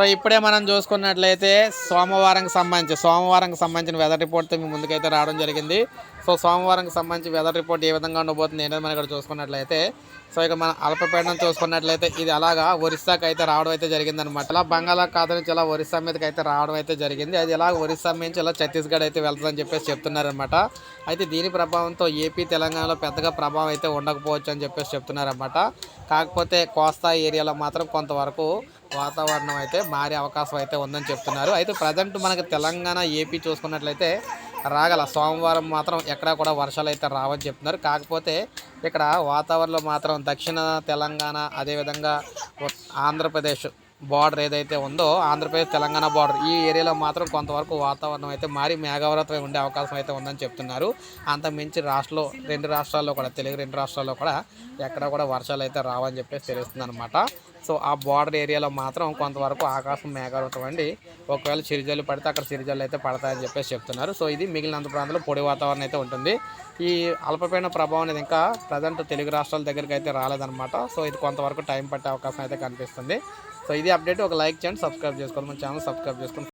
So ఇప్పుడే మనం చూసుకున్నట్లయితే సోమవారంకి సంబంధించి సోమవారంకి సంబంధించిన వెదర్ రిపోర్ట్తో మీ ముందుకైతే రావడం జరిగింది. సో సోమవారంకి సంబంధించి వెదర్ రిపోర్ట్ ఏ విధంగా ఉండబోతుంది ఏంటో మనం ఇక్కడ చూసుకున్నట్లయితే సో ఇక మన అల్పపీడనం చూసుకున్నట్లయితే ఇది అలాగా ఒరిస్సాకి అయితే రావడం అయితే జరిగింది అనమాట ఇలా బంగాళాఖాతం నుంచి ఇలా ఒరిస్సా మీదకి అయితే రావడం అయితే జరిగింది. అది ఇలా ఒరిస్సా నుంచి ఇలా ఛత్తీస్గఢ్ అయితే వెళ్తుందని చెప్పేసి చెప్తున్నారనమాట అయితే దీని ప్రభావంతో ఏపీ తెలంగాణలో పెద్దగా ప్రభావం అయితే ఉండకపోవచ్చు అని చెప్పేసి చెప్తున్నారనమాట కాకపోతే కోస్తా ఏరియాలో మాత్రం కొంతవరకు వాతావరణం అయితే మారే అవకాశం అయితే ఉందని చెప్తున్నారు. అయితే ప్రజెంట్ మనకి తెలంగాణ ఏపీ చూసుకున్నట్లయితే రాగల సోమవారం మాత్రం ఎక్కడా కూడా వర్షాలు అయితే రావని చెప్తున్నారు. కాకపోతే ఇక్కడ వాతావరణంలో మాత్రం దక్షిణ తెలంగాణ అదేవిధంగా ఆంధ్రప్రదేశ్ బార్డర్ ఏదైతే ఉందో ఆంధ్రప్రదేశ్ తెలంగాణ బార్డర్ ఈ ఏరియాలో మాత్రం కొంతవరకు వాతావరణం అయితే మారి మేఘావృతమై ఉండే అవకాశం అయితే ఉందని చెప్తున్నారు. అంత మించి రాష్ట్రంలో రెండు రాష్ట్రాల్లో కూడా తెలుగు రెండు రాష్ట్రాల్లో కూడా ఎక్కడ కూడా వర్షాలు అయితే రావని చెప్పేసి తెలుస్తుంది అనమాట సో ఆ బార్డర్ ఏరియాలో మాత్రం కొంతవరకు ఆకాశం మేఘావృతం అండి. ఒకవేళ చిరుజల్లు పడితే అక్కడ చిరుజల్లు అయితే పడతాయని చెప్పేసి చెప్తున్నారు. సో ఇది మిగిలినంత ప్రాంతంలో పొడి వాతావరణం అయితే ఉంటుంది. ఈ అల్పపీడన ప్రభావం అనేది ఇంకా ప్రజెంట్ తెలుగు రాష్ట్రాల దగ్గరికి అయితే రాలేదన్నమాట. సో ఇది కొంతవరకు టైం పట్టే అవకాశం అయితే కనిపిస్తుంది. సో ఇది అప్డేట్. ఒక లైక్ చేయండి సబ్స్క్రైబ్ చేసుకోండి మన ఛానల్ సబ్స్క్రైబ్ చేసుకోండి.